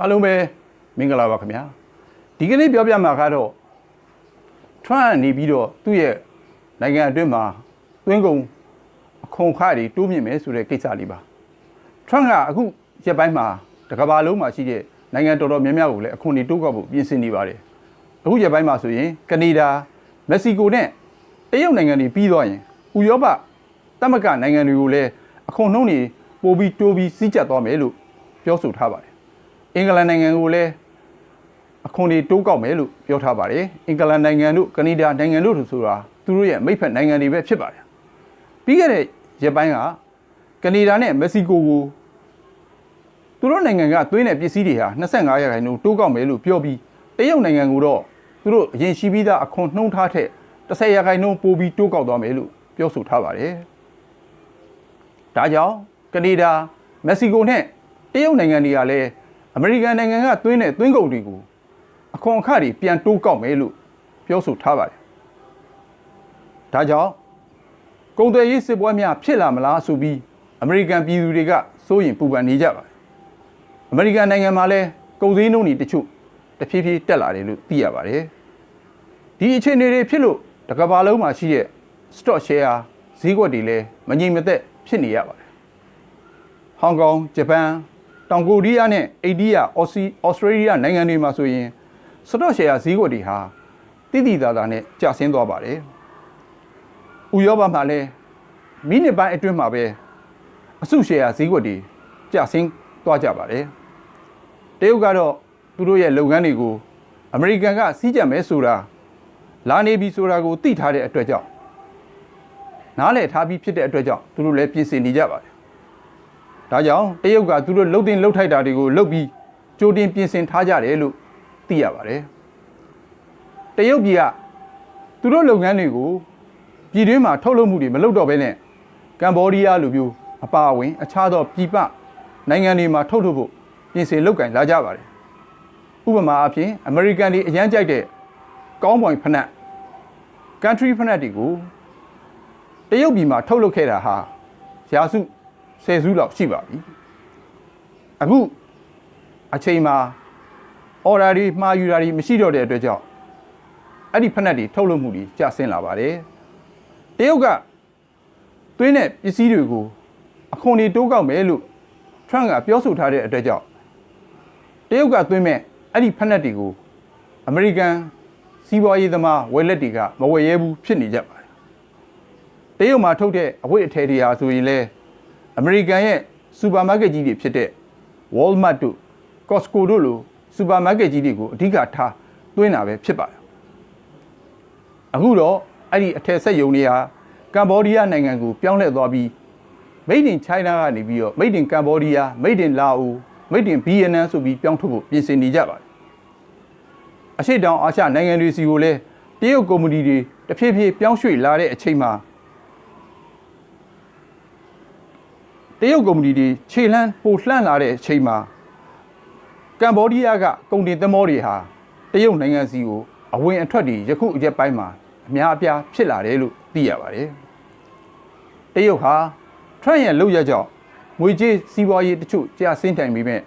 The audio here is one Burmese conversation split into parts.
အားလုံးပဲမင်္ဂလာပါခင်ဗျာဒီကနေ့ပြောပြမှာကတော့ Trump နေပြီးတော့သူ့ရဲ့နိုင်ငံအတွင်းမှာသွင်းကုန်အခွန်ခတွေတိုးမြင့်မယ်ဆိုတဲ့ကိစ္စလေးပါ Trump ကအခုရက်ပိုင်းမှာတကမ္ဘာလုံးမှာရှိတဲ့နိုင်ငံတော်တော်များများကိုလည်းအခွန်တွေတိုးကောက်ဖို့ပြင်ဆင်နေပါတယ်အခုရက်ပိုင်းမှာဆိုရင်ကနေဒါမက္ကဆီကိုနဲ့တရုတ်နိုင်ငံတွေပြီးသွားရင်ဥရောပသမဂ္ဂနိုင်ငံတွေကိုလည်းအခွန်နှုန်းတွေပိုပြီးတိုးပြီးစီးကျပ်သွားမယ်လို့ပြောဆိုထားပါတယ် အင်္ဂလန်နိုင်ငံကိုလည်းအခွန်တွေတိုးကောက်မယ်လို့ပြောထားပါတယ်အင်္ဂလန်နိုင်ငံတို့ကနေဒါနိုင်ငံတို့တို့ဆိုတာသူတို့ရဲ့မိတ်ဖက်နိုင်ငံတွေပဲဖြစ်ပါတယ်ပြီးခဲ့တဲ့ရက်ပိုင်းကကနေဒါနဲ့မက္ကဆီကိုကိုသူတို့နိုင်ငံကသွင်းတဲ့ပစ္စည်းတွေဟာ25ရာခိုင်နှုန်းတိုးကောက်မယ်လို့ပြောပြီးတရုတ်နိုင်ငံကိုတော့သူတို့အရင်ရှိပြီးသားအခွန်နှုန်းထားထက်10ရာခိုင်နှုန်းပိုပြီးတိုးကောက်သွားမယ်လို့ပြောဆိုထားပါတယ်ဒါကြောင့်ကနေဒါမက္ကဆီကိုနဲ့တရုတ်နိုင်ငံတွေကလည်း အမေရိကန်နိုင်ငံကသွင်းတဲ့သွင်းကုန်တွေကိုအခွန်အခတွေပြန်တိုးကောက်မယ်လို့ပြောဆိုထားပါတယ်။ဒါကြောင့်ကုန်သွယ်ရေးစစ်ပွဲများဖြစ်လာမလားဆိုပြီးအမေရိကန်ပြည်သူတွေကစိုးရင်ပူပန်နေကြပါတယ်။အမေရိကန်နိုင်ငံမှာလည်းကုန်စည်နှုန်းတွေတချို့တဖြည်းဖြည်းတက်လာတယ်လို့သိရပါတယ်။ဒီအခြေအနေတွေဖြစ်လို့တကမ္ဘာလုံးမှာရှိတဲ့ stock share ဈေးကွက်တွေလည်းမငြိမ်မသက်ဖြစ်နေရပါတယ်။ဟောင်ကောင်၊ဂျပန်၊ တောင်ကိုရီးယားနဲ့အိန္ဒိယ၊အော်စီဩစတြေးလျနိုင်ငံတွေမှာဆိုရင် stock share ဈေးကွက်တွေဟာတိတိသားသားနဲ့ကျဆင်းသွားပါတယ်။ဥရောပမှာလည်းမိနစ်ပိုင်းအတွင်းမှာပဲအစု share ဈေးကွက်တွေကျဆင်းသွားကြပါတယ်။တရုတ်ကတော့သူတို့ရဲ့လုပ်ငန်းတွေကိုအမေရိကန်ကစီးကြံမယ်ဆိုတာလာနေပြီဆိုတာကိုသိထားတဲ့အတွက်ကြောင့်နားလည်ထားပြီးဖြစ်တဲ့အတွက်ကြောင့်သူတို့လည်းပြင်ဆင်နေကြပါတယ်။ ဒါကြောင့်တရုတ်ကသူတို့လှုပ်တင်လှုပ်ထိုက်တာတွေကိုလှုပ်ပြီးကြိုတင်ပြင်ဆင်ထားကြတယ်လို့သိရပါတယ်။တရုတ်ပြည်ကသူတို့လုပ်ငန်းတွေကိုပြည်တွင်းမှာထုတ်လုပ်မှုတွေမလုပ်တော့ဘဲနဲ့ကမ္ဘောဒီးယားလိုမျိုးအပါအဝင် အခြားသောပြည်ပနိုင်ငံတွေမှာထုတ်လုပ်ဖို့ပြင်ဆင်လုပ်ကင်လာကြပါတယ်။ဥပမာအဖြစ်အမေရိကန်တွေအရန်ကြိုက်တဲ့ကောင်းပွန်ဖနက် country ဖနက်တွေကိုတရုတ်ပြည်မှာထုတ်လုပ်ခဲ့တာဟာရာစု ဆယ်စုလောက်ရှိပါပြီအခုအချိန်မှာ order တွေမှာယူတာတွေမရှိတော့တဲ့အတွက်ကြောင့်အဲ့ဒီဖက်နက်တွေထုတ်လုပ်မှုတွေကျဆင်းလာပါတယ်တရုတ်ကသွင်းတဲ့ပစ္စည်းတွေကိုအခွန်တွေတိုးကောက်မယ်လို့ Trump ကပြောဆိုထားတဲ့အတွက်ကြောင့်တရုတ်ကသွင်းမဲ့အဲ့ဒီဖက်နက်တွေကိုအမေရိကန်စီးပွားရေးသမားဝယ်လက်တွေကမဝယ်ရဲဘူးဖြစ်နေကြပါတယ်တရုတ်မှာထုတ်တဲ့အဝတ်အထည်တွေဟာဆိုရင်လည်း အမေရိကန်ရဲ့စူပါမားကတ်ကြီးတွေဖြစ်တဲ့ Walmart တို့ Costco တို့လိုစူပါမားကတ်ကြီးတွေကိုအဓိကထားသွင်းတာပဲဖြစ်ပါတယ်အခုတော့အဲ့ဒီအထည်ဆက်ယုံတွေဟာကမ္ဘောဒီးယားနိုင်ငံကိုပြောင်းလဲသွားပြီး Made in China ကနေပြီးတော့ Made in Cambodia Made in Laos Made in Vietnam ဆိုပြီးပြောင်းထုတ်ဖို့ပြင်ဆင်နေကြပါတယ်အရှိတောင်အာရှနိုင်ငံတွေစီကိုလည်းတရုတ်ကုမ္ပဏီတွေတဖြည်းဖြည်းပြောင်းရွှေ့လာတဲ့အချိန်မှာ တရုတ်ကုမ္ပဏီတွေခြေလှမ်းပိုလှမ်းလာတဲ့အချိန်မှာကမ္ဘောဒီးယားကကုန်တင်သင်္ဘောတွေဟာတရုတ်နိုင်ငံစီကိုအဝင်အထွက်တွေယခုအရက်ပိုင်းမှာအများအပြားဖြစ်လာတယ်လို့သိရပါတယ်။တရုတ်ဟာထရန့်ရဲ့လုပ်ရကြောင့်ငွေကြေးစီးပွားရေးတချို့ကြာဆင်းတိုင်ပြီးမဲ့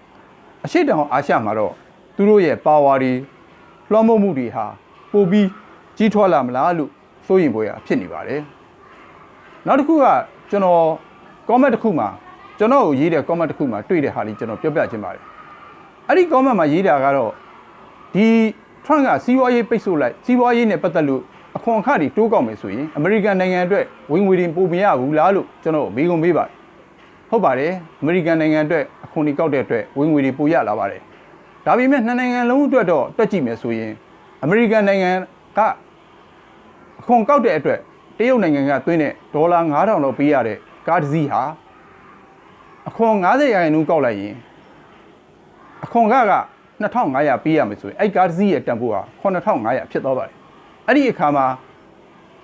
အရှိတောင်အာရှမှာတော့သူတို့ရဲ့ပါဝါတွေလွှမ်းမိုးမှုတွေဟာပိုပြီးကြီးထွားလာမလားလို့စိုးရင်ပေါ်ရဖြစ်နေပါတယ်။နောက်တစ်ခုကကျွန်တော် comment တစ်ခုမှာကျွန်တော်ကိုရေးတဲ့ comment တစ်ခုမှာတွေ့တဲ့ဟာလေးကျွန်တော်ပြောပြခြင်းပါတယ်အဲ့ဒီ comment မှာရေးတာကတော့ဒီ Trump ကစီးပွားရေးပိတ်ဆို့လိုက်စီးပွားရေးနဲ့ပတ်သက်လို့အခွန်အခတွေတိုးကောက်မယ်ဆိုရင်အမေရိကန်နိုင်ငံအတွက်ဝင်ငွေတွေပိုမရဘူးလားလို့ကျွန်တော်မေးခွန်းမေးပါတယ်ဟုတ်ပါတယ်အမေရိကန်နိုင်ငံအတွက်အခွန်တွေကောက်တဲ့အတွက်ဝင်ငွေတွေပိုရလာပါတယ်ဒါပေမဲ့နှစ်နိုင်ငံလုံးအတွက်တော့တွက်ကြည့်မယ်ဆိုရင်အမေရိကန်နိုင်ငံကအခွန်ကောက်တဲ့အတွက်တရုတ်နိုင်ငံကသွင်းတဲ့ဒေါ်လာ9000လောက်ပေးရတဲ့ ကားတစ်စီးဟာအခွန်90ရာခိုင်နှုန်းကောက်လိုက်ရင်အခွန်ကက2500ပေးရမယ်ဆိုရင်အဲ့ကားတစ်စီးရဲ့တန်ဖိုးဟာ9500ဖြစ်သွားပါတယ်အဲ့ဒီအခါမှာ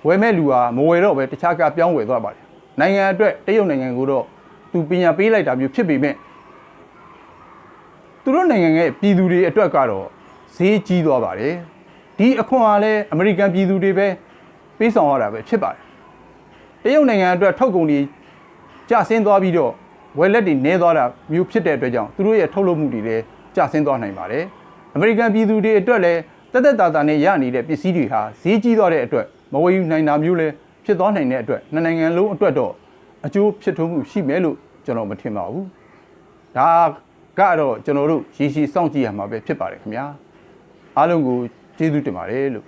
ဝယ်မဲ့လူဟာမဝယ်တော့ပဲတခြားကားပြောင်းဝယ်သွားပါတယ်နိုင်ငံအတွက်တရုတ်နိုင်ငံကိုတော့သူပညာပေးလိုက်တာမျိုးဖြစ်ပေမဲ့သူတို့နိုင်ငံရဲ့ပြည်သူတွေအတွက်ကတော့ဈေးကြီးသွားပါတယ်ဒီအခွန်ဟာလည်းအမေရိကန်ပြည်သူတွေပဲပေးဆောင်ရတာပဲဖြစ်ပါတယ်တရုတ်နိုင်ငံအတွက်ထုတ်ကုန်တွေ ကျဆင်းသွားပြီးတော့ဝယ်လက်တွေနည်းသွားတာမျိုးဖြစ်တဲ့အတွက်ကြောင့်သူတို့ရဲ့ထုတ်လုပ်မှုတွေလည်းကျဆင်းသွားနိုင်ပါတယ်အမေရိကန်ပြည်သူတွေအတွက်လည်းတက်တက်တာတာနဲ့ရနေတဲ့ပစ္စည်းတွေဟာဈေးကြီးသွားတဲ့အတွက်မဝယ်ယူနိုင်တာမျိုးလည်းဖြစ်သွားနိုင်တဲ့အတွက်နှစ်နိုင်ငံလုံးအတွက်တော့အကျိုးဖြစ်ထွန်းမှုရှိမယ်လို့ကျွန်တော်မထင်ပါဘူးဒါကတော့ကျွန်တော်တို့ရည်ရှိစောင့်ကြည့်ရမှာပဲဖြစ်ပါတယ်ခင်ဗျာအားလုံးကိုကျေးဇူးတင်ပါတယ်လို့